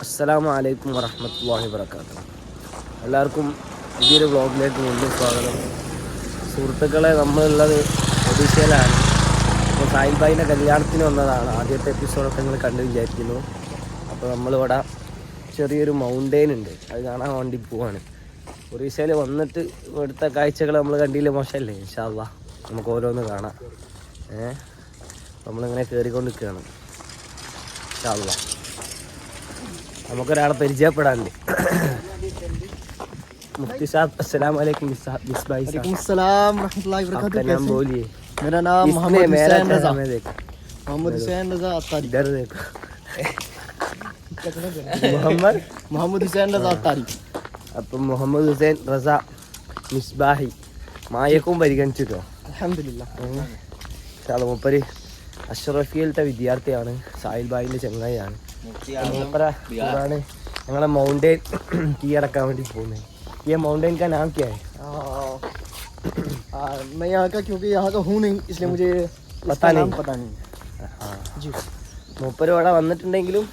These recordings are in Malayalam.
അസ്സലാമു അലൈക്കും വറഹ്മത്തുള്ളാഹി വബറകാതുഹു. എല്ലാവർക്കും പുതിയൊരു വ്ളോഗിലേക്ക് വീണ്ടും സ്വാഗതം. സുഹൃത്തുക്കളെ നമ്മളുള്ളത് ഒഡീഷയിലാണ്. അപ്പോൾ സാഹിൽ ഭായിന്റെ കല്യാണത്തിന് വന്നതാണ്. ആദ്യത്തെ എപ്പിസോഡൊക്കെ നിങ്ങൾ കണ്ടു വിചാരിക്കുന്നു. അപ്പോൾ നമ്മളിവിടെ ചെറിയൊരു മൗണ്ടെയിൻ ഉണ്ട്. അത് കാണാൻ വേണ്ടി പോവാണ്. ഒറീസയിൽ വന്നിട്ട് ഇവിടുത്തെ കാഴ്ചകൾ നമ്മൾ കണ്ടില്ല? മോശമല്ലേ? ഇൻഷാല്ല നമുക്ക് ഓരോന്ന് കാണാം. ഏഹ്? നമ്മളിങ്ങനെ കയറിക്കൊണ്ട് നിൽക്കുകയാണ് ഇൻഷാല്ല നമുക്കൊരാളെ പരിചയപ്പെടാനുണ്ട് मुफ्ती साहब अस्सलाम वालेकुम मिस भाई वालेकुम साहब सलाम रहमतुल्लाहि आपका वबरकातुहू नाम कैसे? बोलिए मेरा नाम इसने मोहम्मद मेरा हुसैन रजा चेहरा देखो मोहम्मद हुसैन रजा अत्तारी इधर देखो മുഹമ്മദ് मोहम्मद हुसैन रजा अत्तारी അപ്പം മുഹമ്മദ് ഹുസൈൻ റസ മിസ്ബാഹി മായക്കും പരിഗണിച്ചിട്ടോ अल्हम्दुलिल्लाह മൂപ്പര് അഷ്റഫിയിലത്തെ വിദ്യാർത്ഥിയാണ് സാഹിൽ ബായിൻ്റെ ചങ്ങായിയാണ് മൂപ്പര കൂടാണ് ഞങ്ങളെ മൗണ്ടെയിൻ കീഴടക്കാൻ വേണ്ടി പോകുന്നത് ഈ മൗണ്ടെയിൻ का नाम क्या है आ, आ, मैं यहाँ का क्योंकि यहाँ का हूँ नहीं इसलिए मुझे पता इसका नाम नहीं। पता नहीं जी മൂപ്പര് ഇവിടെ വന്നിട്ടുണ്ടെങ്കിലും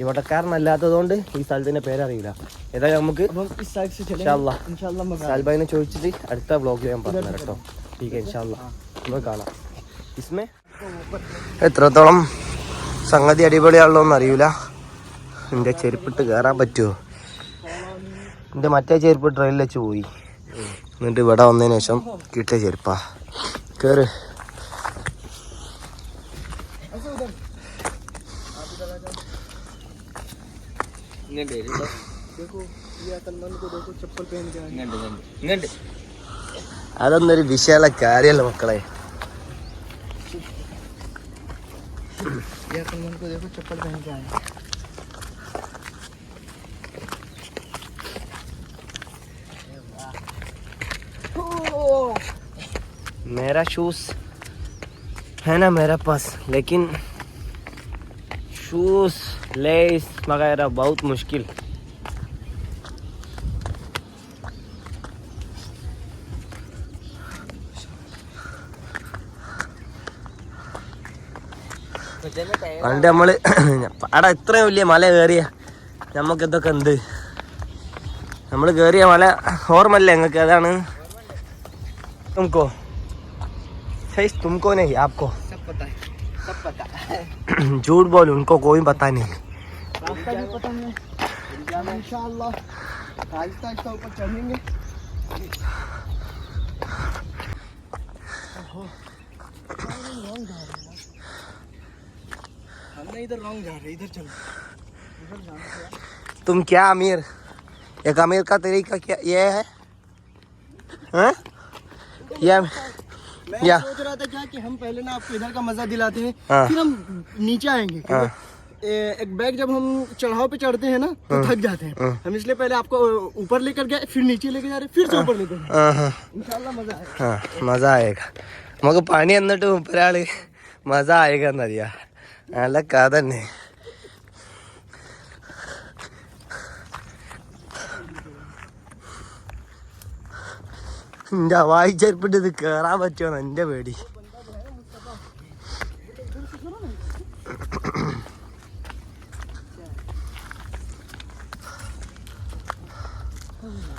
ഇവിടക്കാരനല്ലാത്തതുകൊണ്ട് ഈ സ്ഥലത്തിന്റെ പേരറിയില്ല ഏതായാലും നമുക്ക് अब हम इस साइड से चलेंगे इंशाअल्लाह। इंशाल्लाह मैं സാൽബായിനെ ചോദിച്ചിട്ട് അടുത്ത ബ്ലോഗിൽ ഞാൻ പറഞ്ഞു കേട്ടോ ടീക്ക് ഇൻഷാല്ല നമുക്ക് കാണാം ഇസ്മേ എത്രത്തോളം സംഗതി അടിപൊളിയാണല്ലോ എന്ന് അറിയില്ല എന്റെ ചെരുപ്പിട്ട് കയറാൻ പറ്റുമോ എന്റെ മറ്റേ ചെരുപ്പ് ട്രെയിനിൽ വെച്ച് പോയി. എന്നിട്ട് ഇവിടെ വന്നതിന് ശേഷം കിട്ടിയ ചെരുപ്പാ. കയറ് അതൊന്നൊരു വിശാല കാര്യമല്ല മക്കളെ? ये सलमान को देखो, चप्पल पहन के आए मेरा शूज़ है ना मेरा पास, लेकिन शूज़ लेस वगैरह बहुत मुश्किल। പണ്ട് നമ്മള് അവിടെ ഇത്രയും വലിയ മല കയറിയ നമുക്ക് ഇതൊക്കെ എന്ത് നമ്മൾ കയറിയ മല ഓർമ്മല്ലേ ഞങ്ങൾക്ക് അതാണ് तुमको सही तुमको नहीं आपको सब पता है सब पता है झूठ बोल उनको कोई पता नहीं रास्ता तुम क्या अमीर? एक अमीर का तरीका क्या ये है? हाँ? या मैं या। सोच रहा था क्या कि हम पहले ना आपको इधर का मज़ा दिलाते हैं हाँ। फिर हम नीचे आएँगे हाँ। ए, एक बैग जब हम चढ़ाव पे चढ़ते हैं ना तो हाँ। थक जाते हैं। हाँ। हम इसलिए पहले आपको ऊपर लेकर गए फिर नीचे लेके जा रहे फिर से ऊपर लेकर मज़ा आएगा। मगर पानी अंदर तो ऊपर आड़े मज़ा आएगा नरिया നല്ല കഥ തന്നെ എന്റെ വായിച്ചേർപ്പിട്ട് ഇത് കേറാൻ പറ്റുമോ എന്റെ പേടി. अब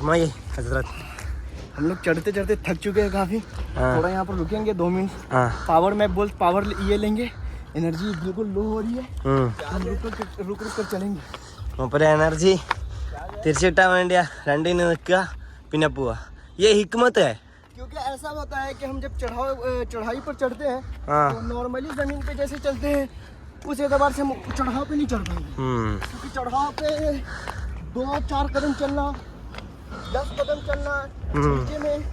फरमाइए हजरत हम लोग चढ़ते चढ़ते थक चुके हैं काफी हाँ। थोड़ा यहाँ पर रुकेंगे दो मिनट हाँ पावर मैं बोल पावर ये लेंगे एनर्जी बिल्कुल लो हो रही है हम्म हम रुक रुक रुक रुक कर चलेंगे മൂപ്പര് എനർജി തിരിച്ചിട്ടാൻ വേണ്ടിയാ രണ്ടിന് നിൽക്കുക പിന്നെ പോവാ ये हिकमत है क्योंकि ऐसा होता है कि हम जब चढ़ाव अ, चढ़ाई पर चढ़ते हैं हाँ तो नॉर्मली जमीन पे जैसे चलते हैं उस एतबार से हम चढ़ाव पे नहीं चढ़ पाएंगे हम्म क्योंकि चढ़ाव पे दो चार कदम चलना दस कदम चलना हम्म। में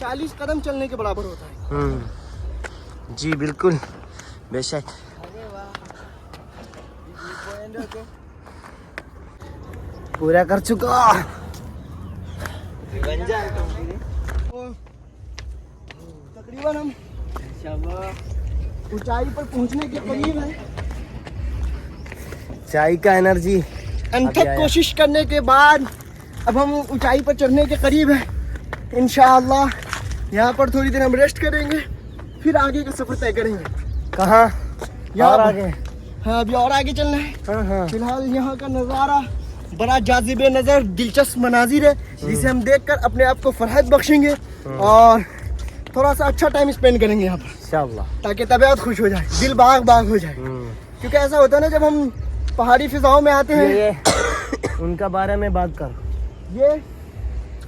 चालीस कदम चलने के बराबर होता है। हम्म। जी बिल्कुल। बेशक। पूरा कर चुका। तकरीबन हम ऊंचाई पर पहुँचने के करीब है। ऊंचाई का एनर्जी। अनथक कोशिश करने के बाद अब हम ऊंचाई पर चढ़ने के करीब हैं। इंशाअल्लाह यहाँ पर थोड़ी देर हम रेस्ट करेंगे फिर आगे का सफ़र तय करेंगे। कहाँ? यहाँ आगे? हाँ अभी और आगे चलना है। हाँ हाँ। फ़िलहाल यहाँ का नज़ारा बड़ा जाजिब नज़र दिलचस्प मनाजिर है जिसे हम देखकर अपने आप को फरहत बख्शेंगे और थोड़ा सा अच्छा टाइम स्पेंड करेंगे यहाँ पर। ताकि तबीयत खुश हो जाए दिल बाग बाग हो जाए। हम्म। क्योंकि ऐसा होता है ना जब हम पहाड़ी फिजाओं में आते हैं। उनका बारे में बात कर। ये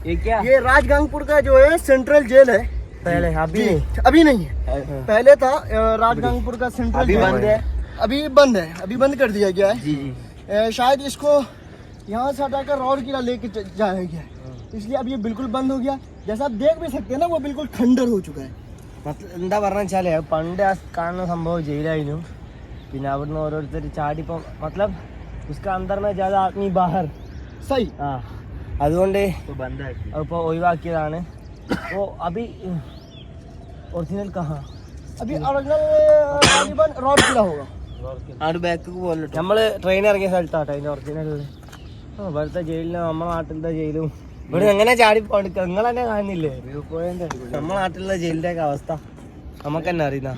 ये क्या ये राजगांगपुर का जो है सेंट्रल जेल है पहले अभी जी, नहीं अभी नहीं है हाँ। पहले था अ, राजगांगपुर का सेंट्रल अभी जेल। बंद है अभी बंद है अभी बंद कर दिया गया है जी जी अ, शायद इसको यहाँ से हटाकर और किला लेके च- जाया गया है हाँ। इसलिए अब ये बिल्कुल बंद हो गया जैसा आप देख भी सकते हैं ना वो बिल्कुल खंडर हो चुका है മത്ത- എന്താ പറഞ്ഞ വെച്ചാല് പണ്ട് ആ കാണുന്ന സംഭവം ജയിലായിരുന്നു പിന്നെ അവിടുന്ന് ഓരോരുത്തർ ചാടിപ്പോ മത്ലബ് ഉസ്ക അന്തർ മേ ജാത ആദ്മി ബാഹർ सही ആ അതുകൊണ്ട് ഇപ്പൊ ഒഴിവാക്കിയതാണ്. അപ്പോൾ അഭി ഒറിജിനൽ കഹാ അഭി റോഡിലാവുക ആട് ബാക്ക് ട്രെയിൻ ഇറങ്ങിയ സ്ഥലത്താട്ടെ അതിന്റെ ഒറിജിനൽ ഇവിടുത്തെ ജയിലിന് നമ്മുടെ നാട്ടിലത്തെ ജയിലും. ഇവിടെ എങ്ങനെ ചാടി പടുക്കുക നിങ്ങൾ തന്നെ കാണുന്നില്ലേ? നമ്മുടെ നാട്ടിലുള്ള ജയിലിന്റെ ഒക്കെ അവസ്ഥ. നമുക്ക് തന്നെ അറിയുന്ന.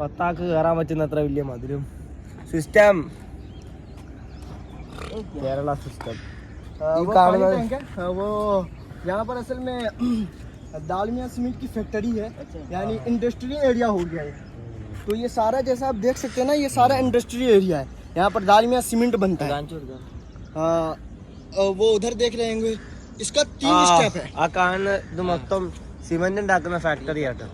പത്താക്ക് കയറാൻ പറ്റുന്ന അത്ര വലിയ മധുരം സിസ്റ്റം കേരള സിസ്റ്റം वो कहाँ पानी बना- टैंक है अ, वो यहाँ पर असल में दालमिया सीमेंट की फैक्ट्री है यानी इंडस्ट्रियल एरिया हो गया है तो ये सारा जैसा आप देख सकते हैं ना ये सारा इंडस्ट्रियल एरिया है यहाँ पर दालमिया सीमेंट बनता है हाँ, अ, वो उधर देख रहे होंगे इसका तीन स्टेप है ആ കാണുന്ന ഇത് മൊത്തം സിമെന്റ് ഉണ്ടാക്കുന്ന ഫാക്ടറി ആട്ടോ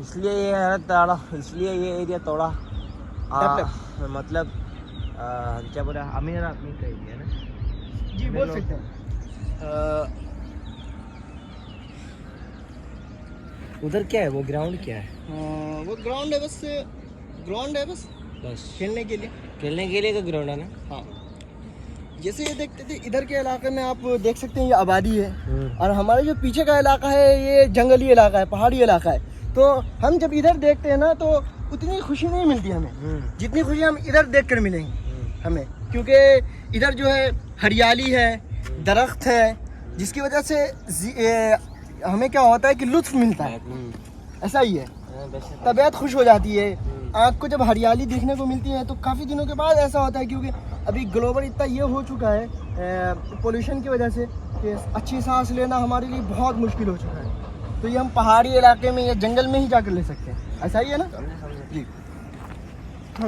इसलिए ये है ताड़ा इसलिए ये एरिया थोड़ा आ, Develop. मतलब आ, क्या बोला अमीर आदमी का एरिया ना जी बोल सकते हैं उधर क्या है? वो ग्राउंड क्या है? अ, वो ग्राउंड है बस ग्राउंड है बस। बस। खेलने के लिए। खेलने के लिए का ग्राउंड है ना? हाँ। जैसे ये देखते थे इधर के इलाके में आप देख सकते हैं ये आबादी है। और हमारे जो पीछे का इलाका है ये जंगली इलाका है पहाड़ी इलाका है। तो हम जब इधर देखते हैं ना तो उतनी खुशी नहीं मिलती हमें। हम्म, जितनी खुशी हम इधर देख कर मिलेंगे हम्म, हमें। क्योंकि इधर जो है हरियाली है दरख्त है जिसकी वजह से ए, हमें क्या होता है कि लुत्फ मिलता है। हम्म, ऐसा ही है। हाँ। तबीयत खुश हो जाती है। आँख को जब हरियाली देखने को मिलती है तो काफ़ी दिनों के बाद ऐसा होता है क्योंकि अभी ग्लोबल इतना ये हो चुका है पोल्यूशन की वजह से कि अच्छी सांस लेना हमारे लिए बहुत मुश्किल हो चुका है। तो ये हम पहाड़ी इलाके में या जंगल में ही जाकर ले सकते हैं। ऐसा ही है ना?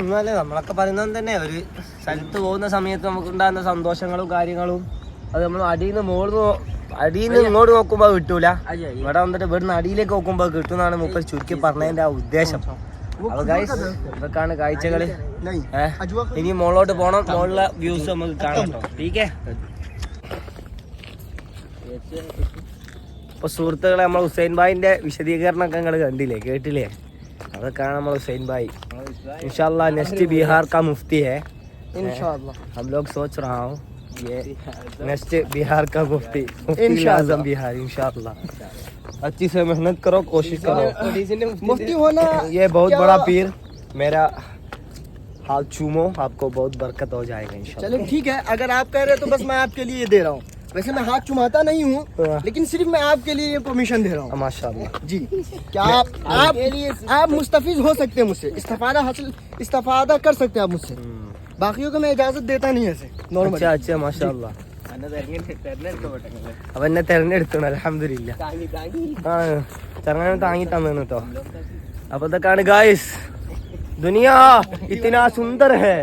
എന്നാലേ നമ്മളൊക്കെ പറയുന്നത് തന്നെ ഒരു സ്ഥലത്ത് പോകുന്ന സമയത്ത് നമുക്ക് ഉണ്ടാകുന്ന സന്തോഷങ്ങളും കാര്യങ്ങളും അത് നമ്മൾ അടിയിൽ നിന്ന് മുകളിൽ അടിയിൽ നിന്ന് ഇങ്ങോട്ട് നോക്കുമ്പോൾ കിട്ടൂല. ഇവിടെ വന്നിട്ട് ഇവിടുന്ന് അടിയിലേക്ക് നോക്കുമ്പോൾ കിട്ടുന്നതാണ് മുപ്പർ ചുരുക്കി പറഞ്ഞതിന്റെ ആ ഉദ്ദേശം. അപ്പൊ ഗൈസ് കാഴ്ചകൾ. ഇനി മുകളിലോട്ട് പോണം. മുകളിലെ വ്യൂസ് നമുക്ക് കാണാം ടീക്കേ അപ്പൊ സുഹൃത്തുക്കളെ നമ്മൾ ഹുസൈൻ ഭായിന്റെ വിശദീകരണം ഒക്കെ നിങ്ങൾ കണ്ടില്ലേ? കേട്ടില്ലേ? അതൊക്കെയാണ് നമ്മൾ ഹുസൈൻ ഭായി इंशाल्लाह नेक्स्ट बिहार का मुफ्ती है इंशाल्लाह हम लोग सोच रहा हूँ ये नेक्स्ट बिहार का मुफ्ती मुफ्ती इंशाल्लाह। आजम बिहार इंशाल्लाह अच्छी से मेहनत करो कोशिश करो मुफ्ती होना ये बहुत क्या- बड़ा पीर मेरा हाथ चूमो आपको बहुत बरकत हो जाएगा इंशाल्लाह चलो ठीक है अगर आप कह रहे हो तो बस मैं आपके लिए ये दे रहा हूँ वैसे मैं हाथ चुमाता नहीं हूँ हाँ। लेकिन सिर्फ मैं आपके लिए ये परमिशन दे रहा हूँ माशाल्लाह जी क्या आप आप आप मुस्तफिज हो सकते हैं मुझसे इस्तेफादा हासिल इस्तेफादा कर सकते हैं आप मुझसे बाकियों को मैं इजाजत देता नहीं ऐसे नॉर्मल अच्छा अच्छा माशाल्लाह അവൻ എന്നെ തെരഞ്ഞെടുത്തു അലഹമില്ല ആ ചെറുങ്ങനെ താങ്ങി തന്നു കേട്ടോ അപ്പൊ ഇതൊക്കെയാണ് ഗായ്സ് ദുനിയാ ഇത്തിനാ സുന്ദർ ഹേ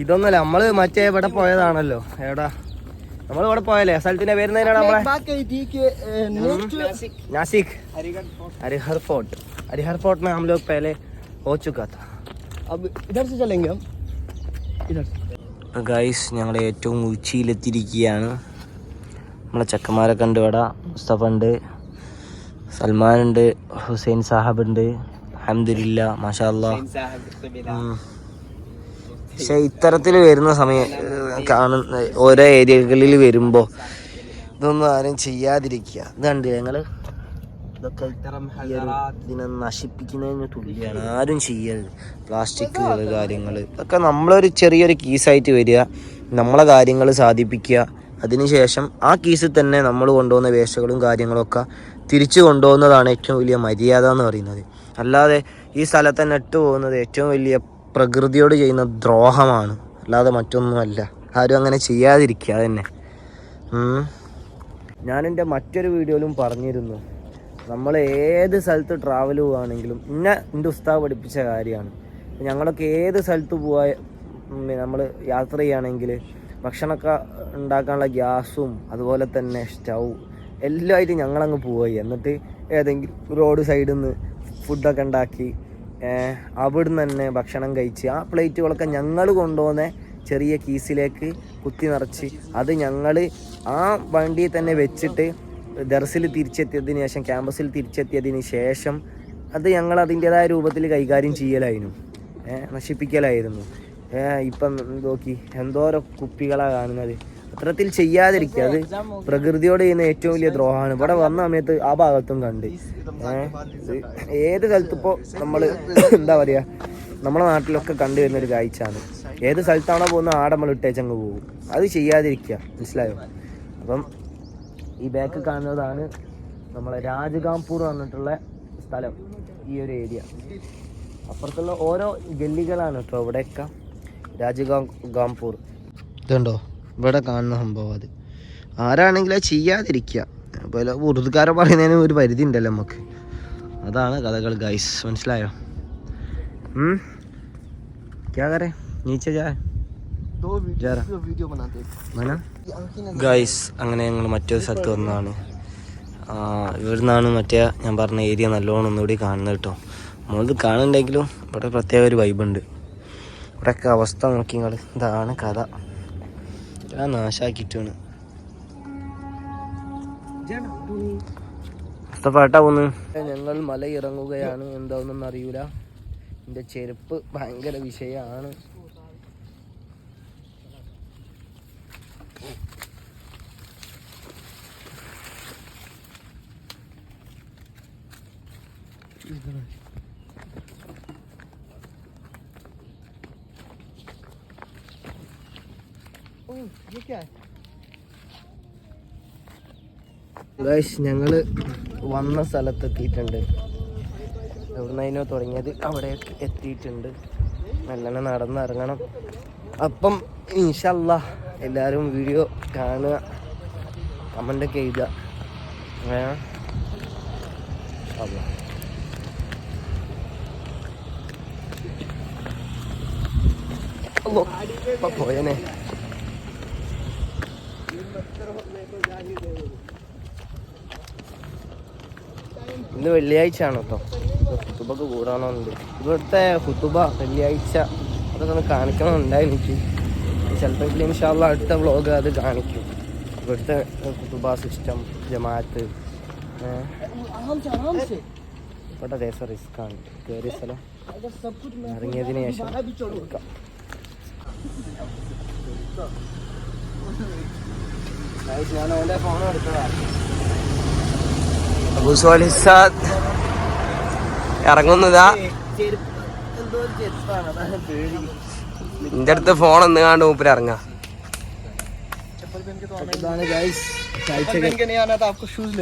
ഇതൊന്നല്ല നമ്മള് മറ്റേ ഇവിടെ പോയതാണല്ലോ എവിടാ നമ്മൾ ഇവിടെ പോയല്ലേ സ്ഥലത്തിന്റെ പേരുന്നതിനാണ് मैं നമ്മളെ एक बात कही थी कि next Nashik Harihar fort Harihar fort में हम लोग पहले हो चुका था अब इधर से चलेंगे हम इधर से ഗൈസ് ഞങ്ങൾ ഏറ്റവും ഉച്ചിയിലെത്തിയിരിക്കുകയാണ് നമ്മളെ ചെക്കന്മാരൊക്കെ ഉണ്ട് ഇവിടെ മുസ്തഫ ഉണ്ട് സൽമാൻ ഉണ്ട് ഹുസൈൻ സാഹബ് ഉണ്ട് അഹമ്മദില്ല മാഷാല്ല പക്ഷെ ഇത്തരത്തിൽ വരുന്ന സമയം ഏഹ്, കാണുന്ന ഓരോ ഏരിയകളിൽ വരുമ്പോൾ ഇതൊന്നും ആരും ചെയ്യാതിരിക്കുക. ഇത് കണ്ട് ഇതൊക്കെ ഒരു ഇതിനെ നശിപ്പിക്കുന്നതിന് തുല്യമാണ് ആരും ചെയ്യരുത്. പ്ലാസ്റ്റിക്കുകൾ കാര്യങ്ങൾ ഇതൊക്കെ നമ്മളൊരു ചെറിയൊരു കീസായിട്ട് വരിക. നമ്മളെ കാര്യങ്ങൾ സാധിപ്പിക്കുക. അതിനുശേഷം ആ കീസിൽ തന്നെ നമ്മൾ കൊണ്ടുപോകുന്ന വേഷകളും കാര്യങ്ങളൊക്കെ തിരിച്ചു കൊണ്ടുപോകുന്നതാണ് ഏറ്റവും വലിയ മര്യാദ എന്ന് പറയുന്നത്. അല്ലാതെ ഈ സ്ഥലത്ത് തന്നെ ഇട്ട് പോകുന്നത് ഏറ്റവും വലിയ പ്രകൃതിയോട് ചെയ്യുന്ന ദ്രോഹമാണ്. അല്ലാതെ മറ്റൊന്നുമല്ല. ആരും അങ്ങനെ ചെയ്യാതിരിക്കുക അതന്നെ ഞാനെന്റെ മറ്റൊരു വീഡിയോയിലും പറഞ്ഞിരുന്നു. നമ്മൾ ഏത് സ്ഥലത്ത് ട്രാവൽ പോവുകയാണെങ്കിലും ഇന്ന എന്റെ ഉസ്താവ് പഠിപ്പിച്ച കാര്യമാണ്. ഞങ്ങളൊക്കെ ഏത് സ്ഥലത്ത് പോവാ നമ്മൾ യാത്ര ചെയ്യുകയാണെങ്കിൽ ഭക്ഷണമൊക്കെ ഉണ്ടാക്കാനുള്ള ഗ്യാസും അതുപോലെ തന്നെ സ്റ്റൗ എല്ലാമായിട്ട് ഞങ്ങളങ്ങ് പോവുക. എന്നിട്ട് ഏതെങ്കിലും റോഡ് സൈഡിൽ നിന്ന് ഫുഡൊക്കെ ഉണ്ടാക്കി അവിടുന്ന് തന്നെ ഭക്ഷണം കഴിച്ച് ആ പ്ലേറ്റുകളൊക്കെ ഞങ്ങൾ കൊണ്ടുപോകുന്ന ചെറിയ കീസിലേക്ക് കുത്തി നിറച്ച് അത് ഞങ്ങൾ ആ വണ്ടിയിൽ തന്നെ വെച്ചിട്ട് ദർസിൽ തിരിച്ചെത്തിയതിന് ശേഷം ക്യാമ്പസിൽ തിരിച്ചെത്തിയതിന് ശേഷം അത് ഞങ്ങൾ അതിന്റെതായ രൂപത്തിൽ കൈകാര്യം ചെയ്യലായിരുന്നു. നശിപ്പിക്കലായിരുന്നു. ഇപ്പം നോക്കി എന്തോരോ കുപ്പികളാണ് കാണുന്നത്. അത്തരത്തിൽ ചെയ്യാതിരിക്കുക. അത് പ്രകൃതിയോട് ചെയ്യുന്ന ഏറ്റവും വലിയ ദ്രോഹമാണ്. ഇവിടെ വന്ന സമയത്ത് ആ ഭാഗത്തും കണ്ട്. ഏത് സ്ഥലത്തിപ്പോൾ നമ്മൾ എന്താ പറയുക നമ്മുടെ നാട്ടിലൊക്കെ കണ്ടുവരുന്ന ഒരു കാഴ്ചയാണ്. ഏത് സ്ഥലത്താണോ പോകുന്ന ആടെ നമ്മൾ ഇട്ടേച്ചങ്ങ് പോകും. അത് ചെയ്യാതിരിക്കുക മനസ്സിലായോ? അപ്പം ഈ ബാക്ക് കാണുന്നതാണ് നമ്മളെ രാജഗാംപൂർ പറഞ്ഞിട്ടുള്ള സ്ഥലം. ഈ ഒരു ഏരിയ അപ്പുറത്തുള്ള ഓരോ ഗല്ലികളാണ് കേട്ടോ ഇവിടെയൊക്കെ രാജഗാം ഗാംപൂർ ഇതുണ്ടോ? ഇവിടെ കാണുന്ന സംഭവം അത്. ആരാണെങ്കിലും അത് ചെയ്യാതിരിക്കുക അതുപോലെ ഉറുദുക്കാരെ പറയുന്നതിന് ഒരു പരിധി ഉണ്ടല്ലോ നമുക്ക്. അതാണ് കഥകൾ ഗൈസ് മനസ്സിലായോ? ക്യാ കരേ നീച്ച ജാ दो जरा। वीडियो वीडियो बनाते മന ഗൈസ് അങ്ങനെ ഞങ്ങൾ മറ്റൊരു സ്ഥലത്ത് വന്നതാണ് ആ, ഇവിടുന്നാണ് മറ്റേ ഞാൻ പറഞ്ഞ ഏരിയ നല്ലോണം ഒന്നുകൂടി കാണുന്നത് കേട്ടോ നമ്മളിത് കാണുന്നുണ്ടെങ്കിലും ഇവിടെ പ്രത്യേക ഒരു വൈബുണ്ട് ഇവിടെയൊക്കെ അവസ്ഥ നോക്കി നിങ്ങൾ ഇതാണ് കഥ ഞാൻ നാശാക്കിയിട്ടാണ് പാട്ടാ പോന്ന് ഞങ്ങൾ മല ഇറങ്ങുകയാണ് എന്താണെന്നൊന്നും അറിയൂല എൻ്റെ ചെരുപ്പ് ഭയങ്കര വിഷയമാണ് ഞങ്ങൾ വന്ന സ്ഥലത്ത് എത്തിയിട്ടുണ്ട് എവിടുന്നതിനോ തുടങ്ങിയത്? അവിടെ എത്തിയിട്ടുണ്ട്. നല്ലെണ്ണം നടന്നിറങ്ങണം. അപ്പം ഇൻഷല്ല എല്ലാവരും വീഡിയോ കാണുക. കമന്റൊക്കെ എഴുതുക. ഏ? അല്ലോ ഇപ്പൊ ഇന്ന് വെള്ളിയാഴ്ച ആണ് കേട്ടോ ഹുത്തുബക്ക് കൂടാണോന്നുണ്ട് ഇവിടുത്തെ ഹുത്തുബ വെള്ളിയാഴ്ച അതൊക്കെ ഒന്ന് കാണിക്കണമെന്നുണ്ടായി എനിക്ക്? ചിലപ്പോൾ ഇൻഷാല്ല അടുത്ത വ്ളോഗ് അത് കാണിക്കും. ഇവിടുത്തെ കുത്തുബ സിസ്റ്റം ജമാഅത്ത്. ഇവിടെ ദേശ റിസ്ക്കാണ്. കയറിയ സ്ഥലം. ഇറങ്ങിയതിന് ശേഷം. അബുസോലിസാദ് ഇറങ്ങുന്നതാ. എന്റെ അടുത്ത് ഫോൺ എന്ന് കാണ്ട് മൂപ്പര് ഇറങ്ങാ. ഷൂസ്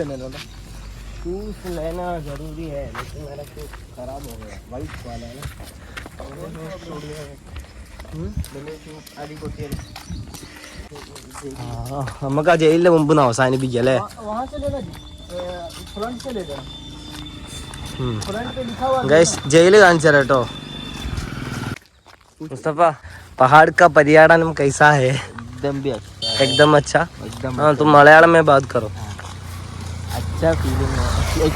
നമുക്ക് ആ ജയിലിന്റെ മുമ്പ് ഒന്ന് അവസാനിപ്പിക്കാം അല്ലേ वहाँ से लेना जी फ्रंट से ले लेना फ्रंट पे लिखा हुआ गैस ജയില് കാണിച്ചു തരാം കേട്ടോ മുസ്തഫ पहाड़ का पर्यावरण कैसा है एकदम भी अच्छा एकदम अच्छा एकदम हाँ तुम मलयालम में बात करो अच्छा फीलिंग है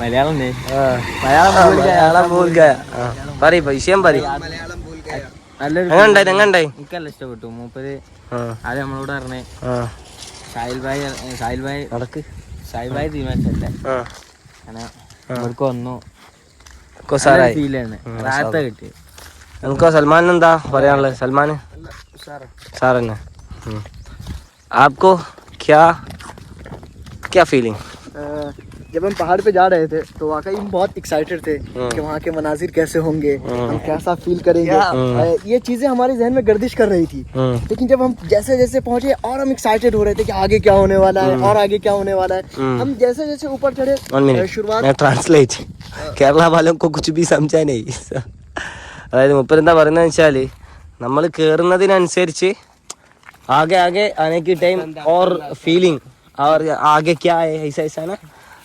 मलयालम नहीं हाँ മലയാളം ആ, മലയാളം ഭൂൽ ഗയ പറ വിഷയം പറ നല്ലൊരു എങ്ങണ്ടായി എങ്ങണ്ടായി? എനിക്കല്ല ഇഷ്ടപ്പെട്ടു. മൂപ്പര് അത് നമ്മളോട് പറഞ്ഞേ? സായിൽ ഭായ് സായിൽ ഭായ് നടക്ക്. സാഹിൽ ഭായ് തീരുമാനിച്ചല്ലേ അങ്ങനെ ഇവർക്ക് വന്നു. ഫീലാണ് റാത്ത കിട്ടി. നമുക്ക് സൽമാൻ എന്താ പറയാനുള്ളത്? സൽമാൻ? സാർ തന്നെ ആപ്കോ ക്യാ ക്യാ ഫീലിംഗ് जब हम पहाड़ पे जा रहे थे तो वाकई हम बहुत एक्साइटेड थे कि वहाँ के मनाजिर कैसे होंगे हम कैसा फील करेंगे अ, ये चीजें हमारे जहन में गर्दिश कर रही थी हम्म। लेकिन जब हम जैसे जैसे पहुंचे और हम एक्साइटेड हो रहे थे कि आगे क्या होने वाला है और आगे क्या होने वाला है हम जैसे जैसे ऊपर चढ़े वन अ, മിനിറ്റ് शुरुआत ഞാൻ ട്രാൻസ്ലേറ്റ് കേരള വാലം को कुछ भी समझा नहीं അതായത് മുപ്പരെന്താ പറയുന്നത് വെച്ചാൽ നമ്മൾ കയറുന്നതിനനുസരിച്ച് ആകെ ആകെ അനക്ക് ടൈം ഓർ ഫീലിംഗ് और ആകെ ക്യാ है ऐसा ऐसा ना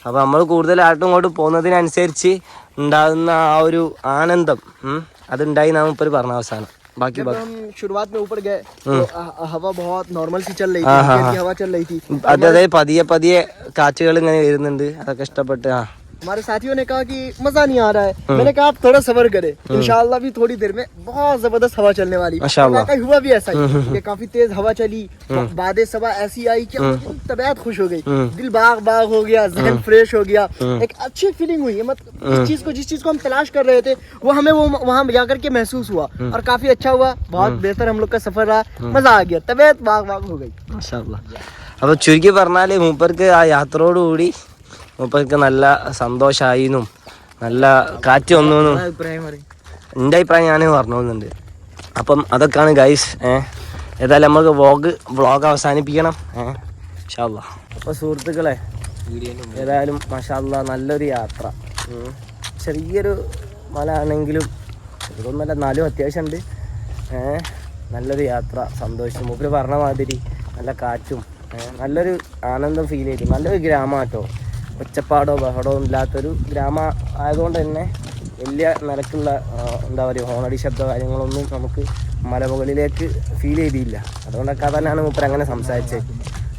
അപ്പോൾ നമ്മൾ കൂടുതലായിട്ടും ഇങ്ങോട്ട് പോകുന്നതിനനുസരിച്ച് ഉണ്ടാകുന്ന ആ ഒരു ആനന്ദം ഉം, അതുണ്ടായി നാം മുപ്പര് പറഞ്ഞ അവസാനം ബാക്കി जब ബാക്കി हम शुरुआत में ऊपर गए तो अ- हवा बहुत नॉर्मल सी चल रही थी हाँ, हाँ, हल्की हल्की हवा चल रही थी അതായത് പതിയെ പതിയെ കാറ്റുകൾ ഇങ്ങനെ വരുന്നുണ്ട് അതൊക്കെ ഇഷ്ടപ്പെട്ട് ആ हमारे साथियों ने कहा कि मजा नहीं आ रहा है मैंने कहा आप थोड़ा सबर करें इंशाल्लाह भी थोड़ी देर में बहुत जबरदस्त हवा चलने वाली माशाल्लाह। वाकई हुआ भी ऐसा ही कि काफी तेज हवा चली बादे सभा ऐसी आई कि मुझे तबीयत खुश हो गई दिल बाग बाग हो गया जहन फ्रेश हो गया एक अच्छी फीलिंग हुई मतलब इस चीज को जिस चीज को हम तलाश कर रहे थे वो हमें वो वहाँ जाकर के महसूस हुआ और काफी अच्छा हुआ बहुत बेहतर हम लोग का सफर रहा मजा आ गया तबीयत बाग बाग हो गई അപ്പോൾ ചുരുക്കി പറഞ്ഞാൽ മൂപ്പർക്ക് ആ യാത്രയോടുകൂടി മൂപ്പർക്ക് നല്ല സന്തോഷമായിന്നും നല്ല കാറ്റ് വന്നു എന്റെ അഭിപ്രായം ഞാൻ പറഞ്ഞോന്നുണ്ട് അപ്പം അതൊക്കെയാണ് ഗൈസ് ഏഹ് ഏതായാലും നമുക്ക് വ്ളോഗ് വ്ളോഗ് അവസാനിപ്പിക്കണം ഏഹ് ഷാല്ല അപ്പോൾ സുഹൃത്തുക്കളെ ഏതായാലും മഷാല്ല നല്ലൊരു യാത്ര. ചെറിയൊരു മല ആണെങ്കിലും ഇതൊന്നല്ല എന്നാലും അത്യാവശ്യമുണ്ട് ഏഹ് നല്ലൊരു യാത്ര സന്തോഷം. മൂപ്പര് പറഞ്ഞ മാതിരി നല്ല കാറ്റും നല്ലൊരു ആനന്ദം ഫീൽ ചെയ്തു. നല്ലൊരു ഗ്രാമാട്ടോ ഒച്ചപ്പാടോ ബഹളോ ഇല്ലാത്തൊരു ഗ്രാമ ആയതുകൊണ്ട് തന്നെ വലിയ നിലക്കുള്ള എന്താ പറയുക ഹോണടി ശബ്ദ കാര്യങ്ങളൊന്നും നമുക്ക് മലമുകളിലേക്ക് ഫീൽ ചെയ്തില്ല. അതുകൊണ്ടൊക്കെ തന്നെയാണ് മൂപ്പർ അങ്ങനെ സംസാരിച്ചത്.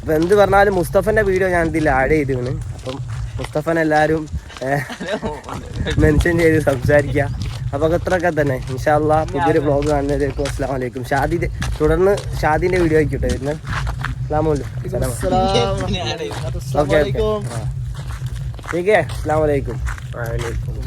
അപ്പോൾ എന്ത് പറഞ്ഞാലും മുസ്തഫന്റെ വീഡിയോ ഞാൻ ഇതിൽ ആഡ് ചെയ്തിരുന്നു. അപ്പം മുസ്തഫൻ എല്ലാവരും മെൻഷൻ ചെയ്ത് സംസാരിക്കുക. അപ്പോൾ അത്രയൊക്കെ തന്നെ ഇൻഷാല്ല പുതിയൊരു ബ്ലോഗ് കാണുന്നതിലേക്കും അസ്സാം വലൈക്കും ഷാദി തുടർന്ന് ഷാദിന്റെ വീഡിയോ ആയിക്കോട്ടെ വരുന്നത്. അസ്സാമലൈക്കും ഓക്കെ ठीक है अस्सलाम वालेकुम वालेकुम